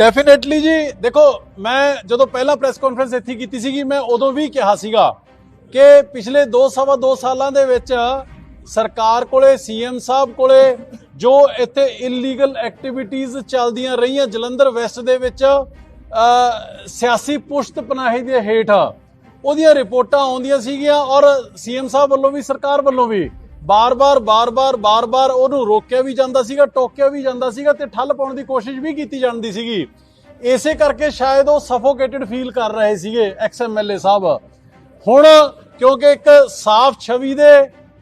Definitely ਜੀ, ਦੇਖੋ, ਮੈਂ ਜਦੋਂ ਪਹਿਲਾਂ ਪ੍ਰੈਸ ਕਾਨਫਰੰਸ ਇੱਥੇ ਕੀਤੀ ਸੀਗੀ, ਮੈਂ ਉਦੋਂ ਵੀ ਕਿਹਾ ਸੀਗਾ ਕਿ ਪਿਛਲੇ 2 ਸਵਾ 2 ਸਾਲਾਂ ਦੇ ਵਿੱਚ ਸਰਕਾਰ ਕੋਲੇ ਸੀਐਮ ਸਾਹਿਬ ਕੋਲੇ ਜੋ ਇੱਥੇ ਇਲੀਗਲ ਐਕਟੀਵਿਟੀਆਂ ਚੱਲਦੀਆਂ ਰਹੀਆਂ ਜਲੰਧਰ ਵੈਸਟ ਦੇ ਵਿੱਚ ਸਿਆਸੀ ਪੁਸ਼ਤ ਪਨਾਹੀ ਦੇ ਹੇਠ, ਉਹਦੀਆਂ ਰਿਪੋਰਟਾਂ ਆਉਂਦੀਆਂ ਸੀਗੀਆਂ ਔਰ ਸੀਐਮ ਸਾਹਿਬ ਵੱਲੋਂ ਵੀ, ਸਰਕਾਰ ਵੱਲੋਂ ਵੀ। ਬਾਰ-ਬਾਰ ਬਾਰ-ਬਾਰ ਬਾਰ-ਬਾਰ ਉਹਨੂੰ ਰੋਕਿਆ ਵੀ ਜਾਂਦਾ ਸੀਗਾ, ਟੋਕਿਆ ਵੀ ਜਾਂਦਾ ਸੀਗਾ ਤੇ ਠੱਲ ਪਾਉਣ ਦੀ ਕੋਸ਼ਿਸ਼ ਵੀ ਕੀਤੀ ਜਾਂਦੀ ਸੀਗੀ। ਇਸੇ ਕਰਕੇ ਸ਼ਾਇਦ ਉਹ ਸਫੋਕੇਟਡ ਫੀਲ ਕਰ ਰਹੇ ਸੀਗੇ ਐਕਸ ਐਮਐਲਏ ਸਾਹਿਬ। ਹੁਣ ਕਿਉਂਕਿ ਇੱਕ ਸਾਫ਼ ਛਵੀ ਦੇ,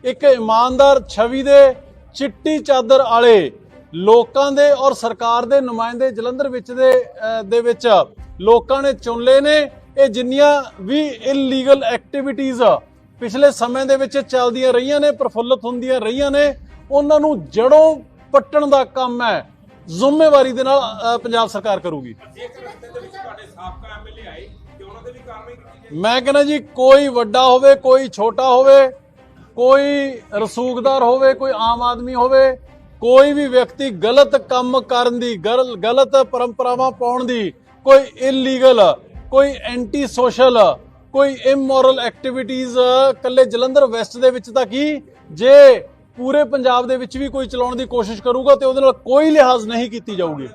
ਇੱਕ ਇਮਾਨਦਾਰ ਛਵੀ ਦੇ ਚਿੱਟੀ ਚਾਦਰ ਵਾਲੇ ਲੋਕਾਂ ਦੇ ਔਰ ਸਰਕਾਰ ਦੇ ਨੁਮਾਇੰਦੇ ਜਲੰਧਰ ਵਿੱਚ ਦੇ ਦੇ ਵਿੱਚ ਲੋਕਾਂ ਨੇ ਚੁਣ ਲਏ ਨੇ, ਇਹ ਜਿੰਨੀਆਂ ਵੀ ਇਲੀਗਲ ਐਕਟੀਵਿਟੀਆਂ ਪਿਛਲੇ ਸਮੇਂ ਦੇ ਵਿੱਚ ਚੱਲਦੀਆਂ ਰਹੀਆਂ ਨੇ, ਪ੍ਰਫੁੱਲਤ ਹੁੰਦੀਆਂ ਰਹੀਆਂ ਨੇ। ਉਹਨਾਂ ਨੂੰ ਜੜੋਂ ਪੱਟਣ ਦਾ ਕੰਮ ਹੈ। ਜ਼ਿੰਮੇਵਾਰੀ ਦੇ ਨਾਲ ਪੰਜਾਬ ਸਰਕਾਰ ਕਰੂਗੀ। ਮੈਂ ਕਹਿੰਦਾ ਜੀ, ਕੋਈ ਵੱਡਾ ਹੋਵੇ, ਕੋਈ ਛੋਟਾ ਹੋਵੇ, ਕੋਈ ਰਸੂਖਦਾਰ ਹੋਵੇ, ਕੋਈ ਆਮ ਆਦਮੀ ਹੋਵੇ, ਕੋਈ ਵੀ ਵਿਅਕਤੀ ਗਲਤ ਕੰਮ ਕਰਨ ਦੀ, ਗਲ- ਗਲਤ ਪਰੰਪਰਾਵਾਂ ਪਾਉਣ ਦੀ, ਕੋਈ ਇਲੀਗਲ ਕੋਈ ਐਂਟੀ ਸੋਸ਼ਲ ਕੋਈ ਇਮੋਰਲ ਐਕਟੀਵਿਟੀਜ਼ ਕੱਲੇ ਜਲੰਧਰ ਵੈਸਟ ਦੇ ਵਿੱਚ ਤਾਂ ਕੀ? ਜੇ ਪੂਰੇ ਪੰਜਾਬ ਦੇ ਵਿੱਚ ਵੀ ਕੋਈ ਚਲਾਉਣ ਦੀ ਕੋਸ਼ਿਸ਼ ਕਰੂਗਾ ਤੇ ਉਹਦੇ ਨਾਲ ਕੋਈ ਲਿਹਾਜ਼ ਨਹੀਂ ਕੀਤੀ ਜਾਊਗੀ।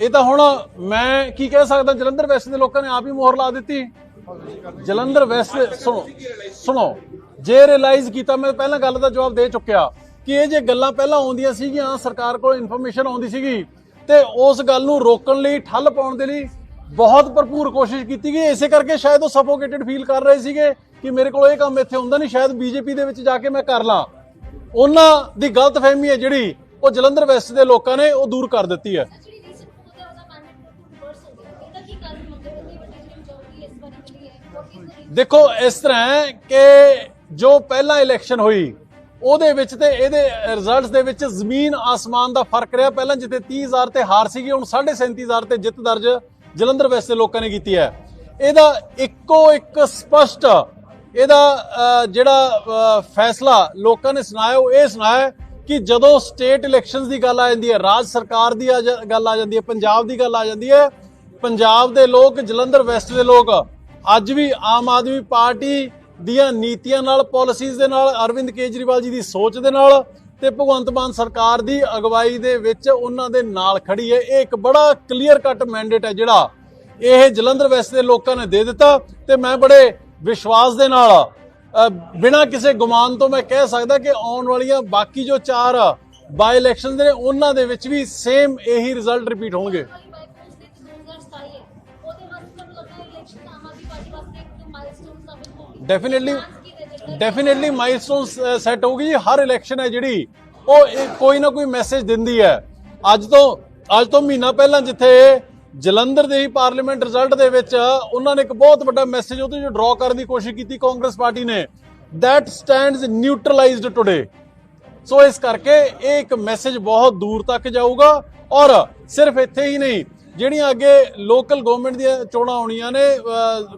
ਇਹ ਤਾਂ ਹੁਣ ਮੈਂ ਕੀ ਕਹਿ ਸਕਦਾ, ਜਲੰਧਰ ਵੈਸਟ ਦੇ ਲੋਕਾਂ ਨੇ ਆਪ ਹੀ ਮੋਹਰ ਲਾ ਦਿੱਤੀ। ਜਲੰਧਰ ਵੈਸਟ ਸੁਣੋ ਸੁਣੋ, ਜੇ ਰਿਅਲਾਈਜ਼ ਕੀਤਾ, ਮੈਂ ਪਹਿਲਾਂ ਗੱਲ ਦਾ ਜਵਾਬ ਦੇ ਚੁੱਕਿਆ ਕਿ ਇਹ ਜੇ ਗੱਲਾਂ ਪਹਿਲਾਂ ਆਉਂਦੀਆਂ ਸੀਗੀਆਂ, ਸਰਕਾਰ ਕੋਲ ਇਨਫੋਰਮੇਸ਼ਨ ਆਉਂਦੀ ਸੀਗੀ, ਤੇ ਉਸ ਗੱਲ ਨੂੰ ਰੋਕਣ ਲਈ, ਠੱਲ ਪਾਉਣ ਦੇ ਲਈ ਬਹੁਤ ਭਰਪੂਰ ਕੋਸ਼ਿਸ਼ ਕੀਤੀ ਗਈ ਇਸੇ ਕਰਕੇ ਸ਼ਾਇਦ ਉਹ ਸਫੋਕੇਟਡ ਫੀਲ ਕਰ ਰਹੇ ਸੀਗੇ ਕਿ ਮੇਰੇ ਕੋਲ ਇਹ ਕੰਮ ਇੱਥੇ ਹੁੰਦਾ ਨਹੀਂ ਸ਼ਾਇਦ ਬੀਜੇਪੀ ਦੇ ਵਿੱਚ ਜਾ ਕੇ ਮੈਂ ਕਰ ਲਾਂ। ਉਹਨਾਂ ਦੀ ਗਲਤਫਹਿਮੀ ਹੈ ਜਿਹੜੀ ਉਹ ਜਲੰਧਰ ਵੈਸਟ ਦੇ ਲੋਕਾਂ ਨੇ ਉਹ ਦੂਰ ਕਰ ਦਿੱਤੀ ਹੈ। ਦੇਖੋ ਇਸ ਤਰ੍ਹਾਂ ਕਿ ਜੋ ਪਹਿਲਾਂ ਇਲੈਕਸ਼ਨ ਹੋਈ ਉਹਦੇ ਵਿੱਚ ਤੇ ਇਹਦੇ ਰਿਜ਼ਲਟਸ ਦੇ ਵਿੱਚ ਜ਼ਮੀਨ ਆਸਮਾਨ ਦਾ ਫ਼ਰਕ ਰਿਹਾ। ਪਹਿਲਾਂ ਜਿੱਥੇ 30000 ਤੇ ਹਾਰ ਸੀਗੀ ਹੁਣ 37500 ਤੇ ਜਿੱਤ ਦਰਜ ਜਲੰਧਰ ਵੈਸਟ ਦੇ ਲੋਕਾਂ ਨੇ ਕੀਤੀ ਹੈ। ਇਹਦਾ ਇੱਕੋ ਇੱਕ ਸਪਸ਼ਟ ਇਹਦਾ ਜਿਹੜਾ ਫੈਸਲਾ ਲੋਕਾਂ ਨੇ ਸੁਣਾਇਆ, ਉਹ ਇਹ ਸੁਣਾਇਆ ਕਿ ਜਦੋਂ ਸਟੇਟ ਇਲੈਕਸ਼ਨਸ ਦੀ ਗੱਲ ਆ ਜਾਂਦੀ ਹੈ, ਰਾਜ ਸਰਕਾਰ ਦੀ ਆ ਜਾ- ਗੱਲ ਆ ਜਾਂਦੀ ਹੈ, ਪੰਜਾਬ ਦੀ ਗੱਲ ਆ ਜਾਂਦੀ ਹੈ, ਪੰਜਾਬ ਦੇ ਲੋਕ, ਜਲੰਧਰ ਵੈਸਟ ਦੇ ਲੋਕ ਅੱਜ ਵੀ ਆਮ ਆਦਮੀ ਪਾਰਟੀ ਦੀਆਂ ਨੀਤੀਆਂ ਨਾਲ ਪਾਲਿਸੀਜ਼ ਦੇ ਨਾਲ, ਅਰਵਿੰਦ ਕੇਜਰੀਵਾਲ ਜੀ ਦੀ ਸੋਚ ਦੇ ਨਾਲ ਤੇ ਭਗਵੰਤ ਮਾਨ ਸਰਕਾਰ ਦੀ ਅਗਵਾਈ ਦੇ ਵਿੱਚ ਉਹਨਾਂ ਦੇ ਨਾਲ ਖੜੀ ਹੈ। ਇਹ ਇੱਕ ਬੜਾ ਕਲੀਅਰ ਕੱਟ ਮੈਂਡੇਟ ਹੈ ਜਿਹੜਾ ਇਹ ਜਲੰਧਰ ਵੈਸਟ ਦੇ ਲੋਕਾਂ ਨੇ ਦੇ ਦਿੱਤਾ ਤੇ ਮੈਂ ਬੜੇ ਵਿਸ਼ਵਾਸ ਦੇ ਨਾਲ ਬਿਨਾਂ ਕਿਸੇ ਗੁਮਾਨ ਤੋਂ ਮੈਂ ਕਹਿ ਸਕਦਾ ਕਿ ਆਉਣ ਵਾਲੀਆਂ ਬਾਕੀ ਜੋ ਚਾਰ ਬਾਈ ਇਲੈਕਸ਼ਨ ਨੇ, ਉਹਨਾਂ ਦੇ ਵਿੱਚ ਵੀ ਸੇਮ ਇਹੀ ਰਿਜ਼ਲਟ ਰਿਪੀਟ ਹੋਣਗੇ। ਵਾਲੀ ਬਾਈਪੋਲਸ ਦੇ 2027 ਹੈ ਉਹਦੇ ਵਾਸਤੇ ਤੁਹਾਨੂੰ ਲੱਗਦਾ ਹੈ ਇਲੈਕਸ਼ਨ ਆਮ ਆਦਮੀ ਪਾਰਟੀ ਵਾਸਤੇ ਇੱਕ ਮਾਈਲਸਟੋਨ ਸਾਬਿਤ ਹੋਊਗੀ ਡੈਫੀਨਿਟਲੀ ਡੈਫੀਨਿਟਲੀ ਮਾਈਲਸਟੋਨ ਸੈੱਟ ਹੋਊਗੀ ਹਰ ਇਲੈਕਸ਼ਨ ਹੈ ਜਿਹੜੀ, ਉਹ ਕੋਈ ਨਾ ਕੋਈ ਮੈਸੇਜ ਦਿੰਦੀ ਹੈ। ਅੱਜ ਤੋਂ ਅੱਜ ਤੋਂ ਮਹੀਨਾ ਪਹਿਲਾਂ ਜਿੱਥੇ ਜਲੰਧਰ ਦੇ ਹੀ ਪਾਰਲੀਮੈਂਟ ਰਿਜ਼ਲਟ ਦੇ ਵਿੱਚ ਉਹਨਾਂ ਨੇ ਇੱਕ ਬਹੁਤ ਵੱਡਾ ਮੈਸੇਜ ਉਹਦੇ ਜੋ ਡਰਾ ਕਰਨ ਦੀ ਕੋਸ਼ਿਸ਼ ਕੀਤੀ ਕਾਂਗਰਸ ਪਾਰਟੀ ਨੇ। That stands neutralized today so ਇਸ ਕਰਕੇ ਇਹ ਇੱਕ ਮੈਸੇਜ ਬਹੁਤ ਦੂਰ ਤੱਕ ਜਾਊਗਾ। ਔਰ ਸਿਰਫ ਇੱਥੇ ਹੀ ਨਹੀਂ, ਜਿਹੜੀਆਂ ਅੱਗੇ ਲੋਕਲ ਗਵਰਨਮੈਂਟ ਦੀਆਂ ਚੋਣਾਂ ਆਉਣੀਆਂ ਨੇ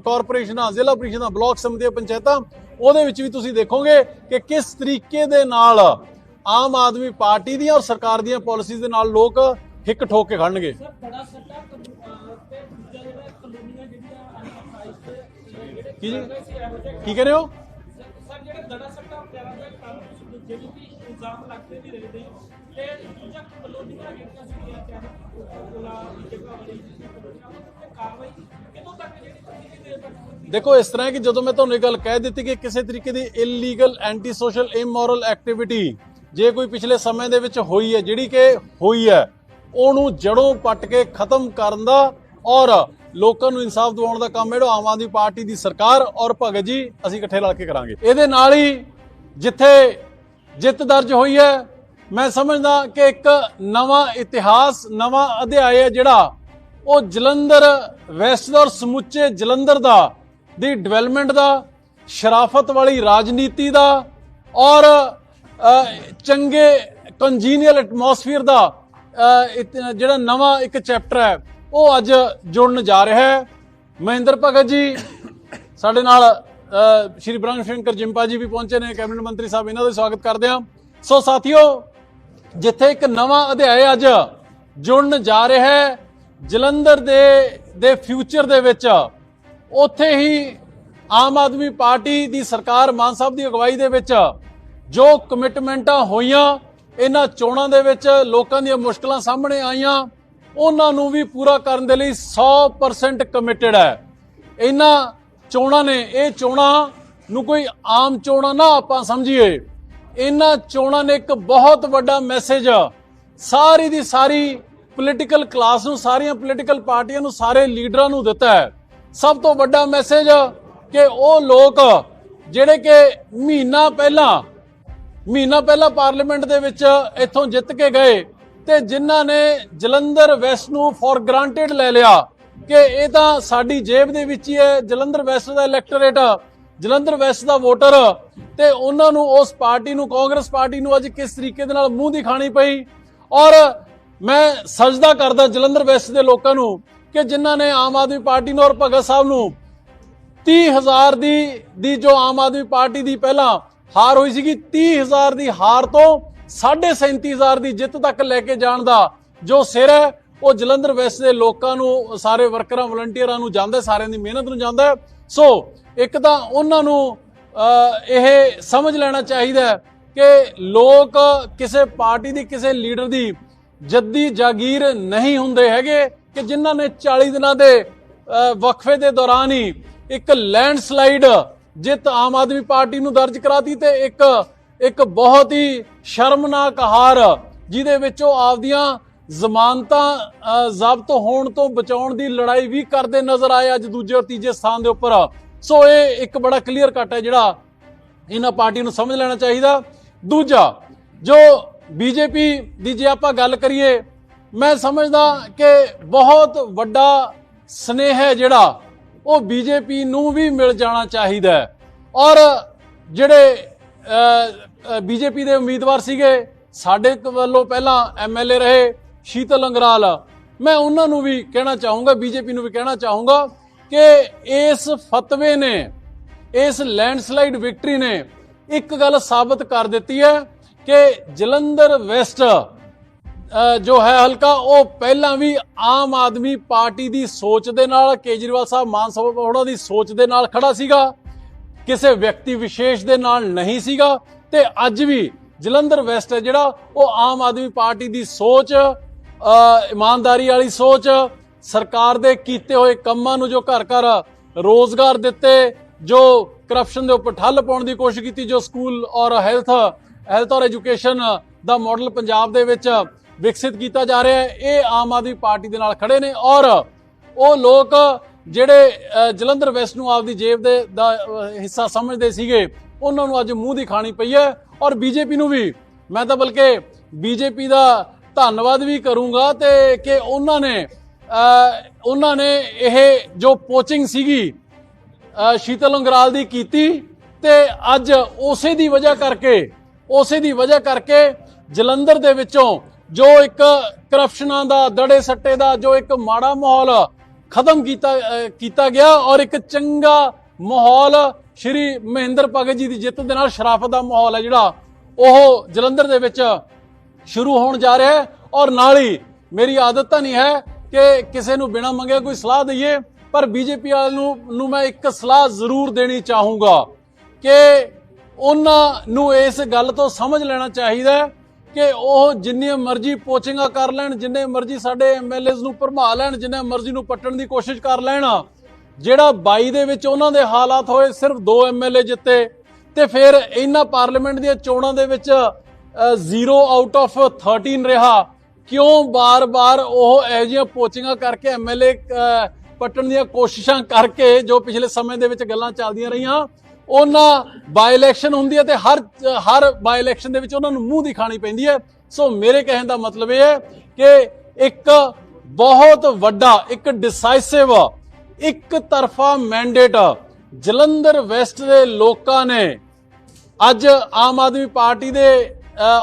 ਕਾਰਪੋਰੇਸ਼ਨਾਂ ਜ਼ਿਲ੍ਹਾ ਪ੍ਰੀਸ਼ਦਾਂ, ਬਲਾਕ ਸਮਿਤੀਆਂ ਪੰਚਾਇਤਾਂ ਉਹਦੇ ਵਿੱਚ ਵੀ ਤੁਸੀਂ ਦੇਖੋਗੇ ਕਿ ਕਿਸ ਤਰੀਕੇ ਦੇ ਨਾਲ ਆਮ ਆਦਮੀ ਪਾਰਟੀ ਦੀਆਂ ਔਰ ਸਰਕਾਰ ਦੀਆਂ ਪਾਲਿਸੀਜ਼ ਦੇ ਨਾਲ ਲੋਕ ਹਿੱਕ ਠੋਕ ਕੇ ਖੜਨਗੇ ਕੀ ਜੀ? ਕੀ ਕਹ ਰਹੇ ਹੋ ਸਰ, ਜਿਹੜੇ ਦੜਾ ਸੱਟਾ ਵਗੈਰਾ ਦੇ ਕੰਮ ਤੁਸੀਂ ਵੀ ਇਲਜ਼ਾਮ ਲੱਗਦੇ ਵੀ ਰਹਿੰਦੇ ਤੇ ਦੂਜਾ ਕਲੋਨੀਆਂ ਜਿਹੜੀਆਂ ਸੀਗੀਆਂ, ਚਾਹੇ ਕੋਲਾ ਜਗ੍ਹਾ ਵਾਲੀ ਤੇ ਕਾਰਵਾਈ ਕਿਦੋਂ ਤੱਕ ਜਿਹੜੀ ਤੁਸੀਂ ਦੇ ਤੱਕ ਦੇਖੋ, ਇਸ ਤਰ੍ਹਾਂ ਹੈ ਕਿ ਜਦੋਂ ਮੈਂ ਤੁਹਾਨੂੰ ਇਹ ਗੱਲ ਕਹਿ ਦਿੱਤੀ ਕਿ ਕਿਸੇ ਤਰੀਕੇ ਦੀ illegal anti social immoral activity ਜੇ ਕੋਈ ਪਿਛਲੇ ਸਮੇਂ ਦੇ ਵਿੱਚ ਹੋਈ ਹੈ, ਜਿਹੜੀ ਕਿ ਹੋਈ ਹੈ, ਉਹਨੂੰ ਜੜੋਂ ਪੱਟ ਕੇ ਖਤਮ ਕਰਨ ਦਾ ਔਰ ਲੋਕਾਂ ਨੂੰ ਇਨਸਾਫ ਦਿਵਾਉਣ ਦਾ ਕੰਮ ਜਿਹੜਾ ਆਮ ਆਦਮੀ ਪਾਰਟੀ ਦੀ ਸਰਕਾਰ ਔਰ ਭਗਤ ਜੀ ਅਸੀਂ ਇਕੱਠੇ ਰਲ ਕੇ ਕਰਾਂਗੇ। ਇਹਦੇ ਨਾਲ ਹੀ ਜਿੱਥੇ ਜਿੱਤ ਦਰਜ ਹੋਈ ਹੈ, ਮੈਂ ਸਮਝਦਾ ਕਿ ਇੱਕ ਨਵਾਂ ਇਤਿਹਾਸ, ਨਵਾਂ ਅਧਿਆਇ ਹੈ ਜਿਹੜਾ ਉਹ ਜਲੰਧਰ ਵੈਸਟ ਦਾ ਔਰ ਸਮੁੱਚੇ ਜਲੰਧਰ ਦਾ, ਦੀ ਡਿਵੈਲਪਮੈਂਟ ਦਾ, ਸ਼ਰਾਫਤ ਵਾਲੀ ਰਾਜਨੀਤੀ ਦਾ ਔਰ ਚੰਗੇ ਕੰਜੀਨੀਅਲ ਐਟਮੋਸਫੀਅਰ ਦਾ ਜਿਹੜਾ ਨਵਾਂ ਇੱਕ ਚੈਪਟਰ ਹੈ ਉਹ ਅੱਜ ਜੁੜਨ ਜਾ ਰਿਹਾ ਹੈ। ਮਹਿੰਦਰ ਭਗਤ ਜੀ, ਸਾਡੇ ਨਾਲ ਸ਼੍ਰੀ ਬ੍ਰਹਮ ਸ਼ੰਕਰ ਜਿੰਪਾ ਜੀ ਵੀ ਪਹੁੰਚੇ ਨੇ, ਕੈਬਨਿਟ ਮੰਤਰੀ ਸਾਹਿਬ, ਇਹਨਾਂ ਦਾ ਸਵਾਗਤ ਕਰਦੇ ਹਾਂ। ਸੋ ਸਾਥੀਓ, ਜਿੱਥੇ ਇੱਕ ਨਵਾਂ ਅਧਿਆਇ ਅੱਜ ਜੁੜਨ ਜਾ ਰਿਹਾ ਹੈ, ਜਲੰਧਰ ਦੇ ਦੇ ਫਿਊਚਰ ਦੇ ਵਿੱਚ, ਉੱਥੇ ਹੀ ਆਮ ਆਦਮੀ ਪਾਰਟੀ ਦੀ ਸਰਕਾਰ ਮਾਨ ਸਾਹਿਬ ਦੀ ਅਗਵਾਈ ਦੇ ਵਿੱਚ ਜੋ ਕਮਿਟਮੈਂਟਾਂ ਹੋਈਆਂ, ਇਹਨਾਂ ਚੋਣਾਂ ਦੇ ਵਿੱਚ ਲੋਕਾਂ ਦੀਆਂ ਮੁਸ਼ਕਲਾਂ ਸਾਹਮਣੇ ਆਈਆਂ। ਉਹਨਾਂ ਨੂੰ ਵੀ ਪੂਰਾ ਕਰਨ ਦੇ ਲਈ 100% ਕਮਿਟਿਡ ਹੈ। ਇਹਨਾਂ ਚੋਣਾਂ ਨੇ, ਇਹ ਚੋਣਾਂ ਨੂੰ ਕੋਈ ਆਮ ਚੋਣਾਂ ਨਾ ਆਪਾਂ ਸਮਝੀਏ। ਇਹਨਾਂ ਚੋਣਾਂ ਨੇ ਇੱਕ ਬਹੁਤ ਵੱਡਾ ਮੈਸੇਜ ਸਾਰੀ ਦੀ ਸਾਰੀ ਪੋਲੀਟੀਕਲ ਕਲਾਸ ਨੂੰ, ਸਾਰੀਆਂ ਪੋਲੀਟੀਕਲ ਪਾਰਟੀਆਂ ਨੂੰ, ਸਾਰੇ ਲੀਡਰਾਂ ਨੂੰ ਦਿੱਤਾ ਹੈ। ਸਭ ਤੋਂ ਵੱਡਾ ਮੈਸੇਜ ਕਿ ਉਹ ਲੋਕ ਜਿਹੜੇ ਕਿ ਮਹੀਨਾ ਪਹਿਲਾਂ ਮਹੀਨਾ ਪਹਿਲਾਂ ਪਾਰਲੀਮੈਂਟ ਦੇ ਵਿੱਚ ਇੱਥੋਂ ਜਿੱਤ ਕੇ ਗਏ ਤੇ ਜਿਨ੍ਹਾਂ ਨੇ ਜਲੰਧਰ ਵੈਸਟ ਨੂੰ ਫॉर ਗ੍ਰਾਂਟਡ ਲੈ ਲਿਆ ਕਿ ਇਹ ਤਾਂ ਸਾਡੀ ਜੇਬ ਦੇ ਵਿੱਚ ਹੀ ਹੈ, ਜਲੰਧਰ ਵੈਸਟ ਦਾ ਇਲੈਕਟੋਰੇਟ ਜਲੰਧਰ ਵੈਸਟ ਦਾ ਵੋਟਰ ਤੇ ਉਹਨਾਂ ਨੂੰ ਉਸ ਪਾਰਟੀ ਨੂੰ, ਕਾਂਗਰਸ ਪਾਰਟੀ ਨੂੰ ਅੱਜ ਕਿਸ ਤਰੀਕੇ ਦੇ ਨਾਲ ਮੂੰਹ ਦਿਖਾਣੀ ਪਈ? ਔਰ ਮੈਂ ਸਜਦਾ ਕਰਦਾ ਜਲੰਧਰ ਵੈਸਟ ਦੇ ਲੋਕਾਂ ਨੂੰ ਕਿ ਜਿਨ੍ਹਾਂ ਨੇ ਆਮ ਆਦਮੀ ਪਾਰਟੀ ਨੂੰ ਔਰ ਭਗਤ ਸਾਹਿਬ ਨੂੰ 30000 ਦੀ ਦੀ ਜੋ ਆਮ ਆਦਮੀ ਪਾਰਟੀ ਦੀ ਪਹਿਲਾਂ ਹਾਰ ਹੋਈ ਸੀਗੀ 30000 ਦੀ ਹਾਰ ਤੋਂ 37500 ਦੀ ਜਿੱਤ ਤੱਕ ਲੈ ਕੇ ਜਾਣ ਦਾ ਜੋ ਸਿਰ ਹੈ, ਉਹ ਜਲੰਧਰ ਵੈਸਟ ਦੇ ਲੋਕਾਂ ਨੂੰ, ਸਾਰੇ ਵਰਕਰਾਂ, ਵਲੰਟੀਅਰਾਂ ਨੂੰ ਜਾਂਦਾ ਸਾਰਿਆਂ ਦੀ ਮਿਹਨਤ ਨੂੰ ਜਾਂਦਾ ਸੋ, ਇੱਕ ਤਾਂ ਉਹਨਾਂ ਨੂੰ ਇਹ ਸਮਝ ਲੈਣਾ ਚਾਹੀਦਾ ਕਿ ਲੋਕ ਕਿਸੇ ਪਾਰਟੀ ਦੀ, ਕਿਸੇ ਲੀਡਰ ਦੀ ਜੱਦੀ ਜਾਗੀਰ ਨਹੀਂ ਹੁੰਦੇ ਹੈਗੇ ਕਿ ਜਿਨ੍ਹਾਂ ਨੇ 40 ਦਿਨਾਂ ਦੇ ਵਕਫੇ ਦੇ ਦੌਰਾਨ ਹੀ ਇੱਕ ਲੈਂਡਸਲਾਈਡ ਜਿੱਤ ਆਮ ਆਦਮੀ ਪਾਰਟੀ ਨੂੰ ਦਰਜ ਕਰਾਤੀ ਤੇ ਇੱਕ ਇੱਕ ਬਹੁਤ ਹੀ ਸ਼ਰਮਨਾਕ ਹਾਰ ਜਿਹਦੇ ਵਿੱਚ ਉਹ ਆਪਦੀਆਂ ਜ਼ਮਾਨਤਾਂ ਅਹ, ਜ਼ਬਤ ਹੋਣ ਤੋਂ ਬਚਾਉਣ ਦੀ ਲੜਾਈ ਵੀ ਕਰਦੇ ਨਜ਼ਰ ਆਏ ਅੱਜ ਦੂਜੇ ਔਰ ਤੀਜੇ ਸਥਾਨ ਦੇ ਉੱਪਰ। ਸੋ ਇਹ ਇੱਕ ਬੜਾ ਕਲੀਅਰ ਕੱਟ ਹੈ ਜਿਹੜਾ ਇਹਨਾਂ ਪਾਰਟੀ ਨੂੰ ਸਮਝ ਲੈਣਾ ਚਾਹੀਦਾ। ਦੂਜਾ ਜੋ ਬੀਜੇਪੀ ਦੀ ਜੇ ਆਪਾਂ ਗੱਲ ਕਰੀਏ ਮੈਂ ਸਮਝਦਾ ਕਿ ਬਹੁਤ ਵੱਡਾ ਸਨੇਹ ਹੈ ਜਿਹੜਾ ਉਹ ਬੀਜੇਪੀ ਨੂੰ ਵੀ ਮਿਲ ਜਾਣਾ ਚਾਹੀਦਾ ਔਰ ਜਿਹੜੇ ਬੀਜੇਪੀ ਦੇ ਉਮੀਦਵਾਰ ਸੀਗੇ, ਸਾਡੇ ਵੱਲੋਂ ਪਹਿਲਾਂ ਐਮਐਲਏ ਰਹੇ, ਸ਼ੀਤਲ ਅੰਗਰਾਲ। ਮੈਂ ਉਹਨਾਂ ਨੂੰ ਵੀ ਕਹਿਣਾ ਚਾਹੂੰਗਾ, ਬੀਜੇਪੀ ਨੂੰ ਵੀ ਕਹਿਣਾ ਚਾਹੂੰਗਾ ਕਿ ਇਸ ਫਤਵੇ ਨੇ, ਇਸ ਲੈਂਡਸਲਾਈਡ ਵਿਕਟਰੀ ਨੇ ਇੱਕ ਗੱਲ ਸਾਬਤ ਕਰ ਦਿੱਤੀ ਹੈ ਕਿ ਜਲੰਧਰ ਵੈਸਟ ਜੋ ਹੈ ਹਲਕਾ, ਉਹ ਪਹਿਲਾਂ ਵੀ ਆਮ ਆਦਮੀ ਪਾਰਟੀ ਦੀ ਸੋਚ ਦੇ ਨਾਲ, ਕੇਜਰੀਵਾਲ ਸਾਹਿਬ ਮਾਨ ਸਾਹਿਬ ਉਹਨਾਂ ਦੀ ਸੋਚ ਦੇ ਨਾਲ ਖੜਾ ਸੀਗਾ। ਕਿਸੇ ਵਿਅਕਤੀ ਵਿਸ਼ੇਸ਼ ਦੇ ਨਾਲ ਨਹੀਂ ਸੀਗਾ। ਤੇ ਅੱਜ ਵੀ ਜਲੰਧਰ ਵੈਸਟ ਹੈ ਜਿਹੜਾ ਉਹ ਆਮ ਆਦਮੀ ਪਾਰਟੀ ਦੀ ਸੋਚ ਇਮਾਨਦਾਰੀ ਵਾਲੀ ਸੋਚ, ਸਰਕਾਰ ਦੇ ਕੀਤੇ ਹੋਏ ਕੰਮਾਂ ਨੂੰ ਜੋ ਘਰ ਘਰ ਰੋਜ਼ਗਾਰ ਦਿੱਤੇ, ਜੋ ਕਰਪਸ਼ਨ ਦੇ ਉੱਪਰ ਠੱਲ ਪਾਉਣ ਦੀ ਕੋਸ਼ਿਸ਼ ਕੀਤੀ, ਜੋ ਸਕੂਲ ਔਰ ਹੈਲਥ ਹੈਲਥ ਔਰ ਐਜੂਕੇਸ਼ਨ ਦਾ ਮਾਡਲ ਪੰਜਾਬ ਦੇ ਵਿੱਚ ਵਿਕਸਿਤ ਕੀਤਾ ਜਾ ਰਿਹਾ ਹੈ, ਇਹ ਆਮ ਆਦਮੀ ਪਾਰਟੀ ਦੇ ਨਾਲ ਖੜੇ ਨੇ ਔਰ ਉਹ ਲੋਕ ਜਿਹੜੇ ਜਲੰਧਰ ਵੈਸਟ ਨੂੰ ਆਪਦੀ ਜੇਬ ਦੇ, ਦਾ ਹਿੱਸਾ ਸਮਝਦੇ ਸੀਗੇ ਉਹਨਾਂ ਨੂੰ ਅੱਜ ਮੂੰਹ ਦੀ ਖਾਣੀ ਪਈ ਹੈ ਔਰ ਬੀਜੇਪੀ ਨੂੰ ਵੀ। ਮੈਂ ਤਾਂ ਬਲਕਿ ਬੀਜੇਪੀ ਦਾ ਧੰਨਵਾਦ ਵੀ ਕਰੂੰਗਾ ਤੇ ਕਿ ਉਹਨਾਂ ਨੇ ਉਹਨਾਂ ਨੇ ਇਹ ਜੋ ਪੋਚਿੰਗ ਸੀਗੀ ਸ਼ੀਤਲ ਅੰਗਰਾਲ ਦੀ ਕੀਤੀ ਤੇ ਅੱਜ ਉਸੇ ਦੀ ਵਜ੍ਹਾ ਕਰਕੇ, ਉਸੇ ਦੀ ਵਜ੍ਹਾ ਕਰਕੇ ਜਲੰਧਰ ਦੇ ਵਿੱਚੋਂ ਜੋ ਇੱਕ ਕਰਪਸ਼ਨਾਂ ਦਾ, ਦੜੇ ਸੱਟੇ ਦਾ ਜੋ ਇੱਕ ਮਾੜਾ ਮਾਹੌਲ ਖਤਮ ਕੀਤਾ ਕੀਤਾ ਗਿਆ ਔਰ ਇੱਕ ਚੰਗਾ ਮਾਹੌਲ ਸ਼੍ਰੀ ਮਹਿੰਦਰ ਭਗਤ ਜੀ ਦੀ ਜਿੱਤ ਦੇ ਨਾਲ ਸ਼ਰਾਫਤ ਦਾ ਮਾਹੌਲ ਹੈ ਜਿਹੜਾ। ਉਹ ਜਲੰਧਰ ਦੇ ਵਿੱਚ ਸ਼ੁਰੂ ਹੋਣ ਜਾ ਰਿਹਾ ਹੈ ਔਰ ਨਾਲ ਹੀ ਮੇਰੀ ਆਦਤ ਤਾਂ ਨਹੀਂ ਹੈ ਕਿ ਕਿਸੇ ਨੂੰ ਬਿਨਾਂ ਮੰਗੇ ਕੋਈ ਸਲਾਹ ਦਈਏ, ਪਰ ਬੀਜੇਪੀ ਵਾਲ ਨੂੰ ਨੂੰ ਮੈਂ ਇੱਕ ਸਲਾਹ ਜ਼ਰੂਰ ਦੇਣੀ ਚਾਹੂੰਗਾ ਕਿ ਉਹਨਾਂ ਨੂੰ ਇਸ ਗੱਲ ਤੋਂ ਸਮਝ ਲੈਣਾ ਚਾਹੀਦਾ ਹੈ ਕਿ ਉਹ ਜਿੰਨੀਆਂ ਮਰਜ਼ੀ ਪੋਚਿੰਗਾਂ ਕਰ ਲੈਣ, ਜਿੰਨੇ ਮਰਜ਼ੀ ਸਾਡੇ ਐਮਐਲਏਜ਼ ਨੂੰ ਭਰਮਾ ਲੈਣ, ਜਿੰਨੇ ਮਰਜ਼ੀ ਨੂੰ ਪੱਟਣ ਦੀ ਕੋਸ਼ਿਸ਼ ਕਰ ਲੈਣ ਜਿਹੜਾ 22 ਦੇ ਵਿੱਚ ਉਹਨਾਂ ਦੇ ਹਾਲਾਤ ਹੋਏ ਸਿਰਫ 2 ਐਮਐਲਏ ਜਿੱਤੇ ਤੇ ਫਿਰ ਇਹਨਾਂ ਪਾਰਲੀਮੈਂਟ ਦੀਆਂ ਚੋਣਾਂ ਦੇ ਵਿੱਚ 0 ਆਊਟ ਆਫ 13 ਰਿਹਾ। ਕਿਉਂ ਬਾਰ-ਬਾਰ ਉਹ ਇਹੋ ਜਿਹੀਆਂ ਪੋਚਿੰਗਾਂ ਕਰਕੇ ਐਮਐਲਏ ਪੱਟਣ ਦੀਆਂ ਕੋਸ਼ਿਸ਼ਾਂ ਕਰਕੇ ਜੋ ਪਿਛਲੇ ਸਮੇਂ ਦੇ ਵਿੱਚ ਗੱਲਾਂ ਚੱਲਦੀਆਂ ਰਹੀਆਂ, ਉਹਨਾਂ ਬਾਈ ਇਲੈਕਸ਼ਨ ਹੁੰਦੀ ਹੈ ਤੇ ਹਰ ਹਰ ਬਾਈ ਇਲੈਕਸ਼ਨ ਦੇ ਵਿੱਚ ਉਹਨਾਂ ਨੂੰ ਮੂੰਹ ਦਿਖਾਣੀ ਪੈਂਦੀ ਹੈ। ਸੋ ਮੇਰੇ ਕਹਿਣ ਦਾ ਮਤਲਬ ਇਹ ਹੈ ਕਿ ਇੱਕ ਬਹੁਤ ਵੱਡਾ, ਇੱਕ ਡਿਸਾਈਸਿਵ ਇੱਕ ਤਰਫਾ ਮੈਂਡੇਟ ਜਲੰਧਰ ਵੈਸਟ ਦੇ ਲੋਕਾਂ ਨੇ ਅੱਜ ਆਮ ਆਦਮੀ ਪਾਰਟੀ ਦੇ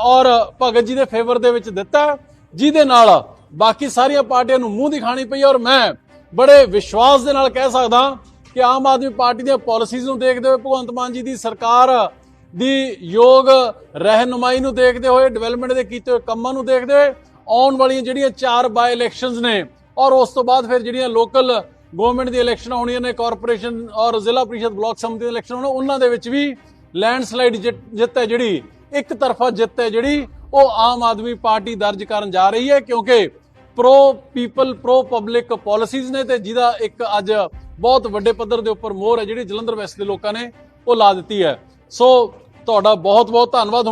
ਔਰ ਭਗਤ ਜੀ ਦੇ ਫੇਵਰ ਦੇ ਵਿੱਚ ਦਿੱਤਾ। ਜਿਹਦੇ ਨਾਲ ਬਾਕੀ ਸਾਰੀਆਂ ਪਾਰਟੀਆਂ ਨੂੰ ਮੂੰਹ ਦਿਖਾਣੀ ਪਈ ਔਰ ਮੈਂ ਬੜੇ ਵਿਸ਼ਵਾਸ ਦੇ ਨਾਲ ਕਹਿ ਸਕਦਾ ਕਿ ਆਮ ਆਦਮੀ ਪਾਰਟੀ ਦੀਆਂ ਪਾਲਿਸੀਜ਼ ਨੂੰ ਦੇਖਦੇ ਹੋਏ ਭਗਵੰਤ ਮਾਨ ਜੀ ਦੀ ਸਰਕਾਰ ਦੀ ਯੋਗ ਰਹਿਨੁਮਾਈ ਨੂੰ ਦੇਖਦੇ ਹੋਏ ਡਿਵੈਲਪਮੈਂਟ ਦੇ ਕੀਤੇ ਹੋਏ ਕੰਮਾਂ ਨੂੰ ਦੇਖਦੇ ਹੋਏ ਆਉਣ ਵਾਲੀਆਂ ਜਿਹੜੀਆਂ ਚਾਰ ਬਾਈ ਇਲੈਕਸ਼ਨਸ ਨੇ ਔਰ ਉਸ ਤੋਂ ਬਾਅਦ ਫਿਰ ਜਿਹੜੀਆਂ ਲੋਕਲ ਗਵਰਨਮੈਂਟ ਦੀ ਇਲੈਕਸ਼ਨ ਆਉਣੀਆਂ ਨੇ ਕਾਰਪੋਰੇਸ਼ਨ ਔਰ ਜ਼ਿਲ੍ਹਾ ਪ੍ਰੀਸ਼ਦ ਬਲਾਕ ਸਮਿਤੀ ਦੀ ਇਲੈਕਸ਼ਨ ਆਉਣਾ ਉਹਨਾਂ ਦੇ ਵਿੱਚ ਵੀ ਲੈਂਡਸਲਾਈਡ ਜਿੱਤ ਹੈ ਜਿਹੜੀ, ਇੱਕ ਤਰਫਾ ਜਿੱਤ ਹੈ ਜਿਹੜੀ, ਉਹ ਆਮ ਆਦਮੀ ਪਾਰਟੀ ਦਰਜ ਕਰਨ ਜਾ ਰਹੀ ਹੈ, ਕਿਉਂਕਿ pro people pro public policies ਨੇ ਤੇ ਜਿਹਦਾ ਇੱਕ ਅੱਜ ਬਹੁਤ ਵੱਡੇ ਪੱਧਰ ਦੇ ਉੱਪਰ ਮੋਹਰ ਹੈ ਜਿਹੜੀ ਜਲੰਧਰ ਵੈਸਟ ਦੇ ਲੋਕਾਂ ਨੇ ਉਹ ਲਾ ਦਿੱਤੀ ਹੈ। ਸੋ ਤੁਹਾਡਾ ਬਹੁਤ ਬਹੁਤ ਧੰਨਵਾਦ।